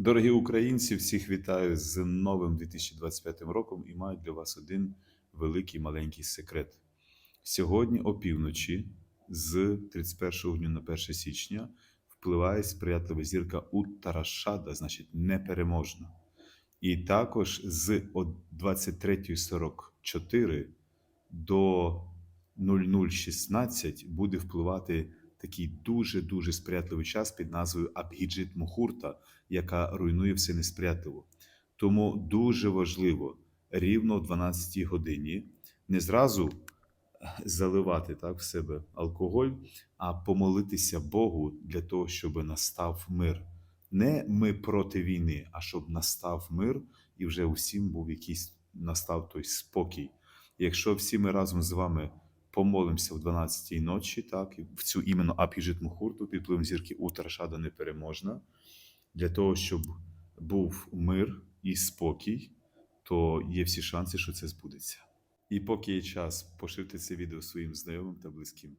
Дорогі українці, всіх вітаю з новим 2025 роком і маю для вас один великий маленький секрет. Сьогодні опівночі, з 31 грудня на 1 січня, впливає сприятлива зірка Уттарашада, значить непереможна. І також з 23.44 до 0016 буде впливати такий дуже-дуже сприятливий час під назвою Абгіджит Мухурта, яка руйнує все несприятливо. Тому дуже важливо рівно о 12 годині не зразу заливати так в себе алкоголь, а помолитися Богу для того, щоб настав мир. Не ми проти війни, а щоб настав мир і вже усім був якийсь настав той спокій. Якщо всі ми разом з вами помолимося в 12-й ночі, так, в цю іменно Апіжит Мухурту, під впливом зірки Утарашада непереможна, для того, щоб був мир і спокій, то є всі шанси, що це збудеться. І поки є час, поширте це відео своїм знайомим та близьким.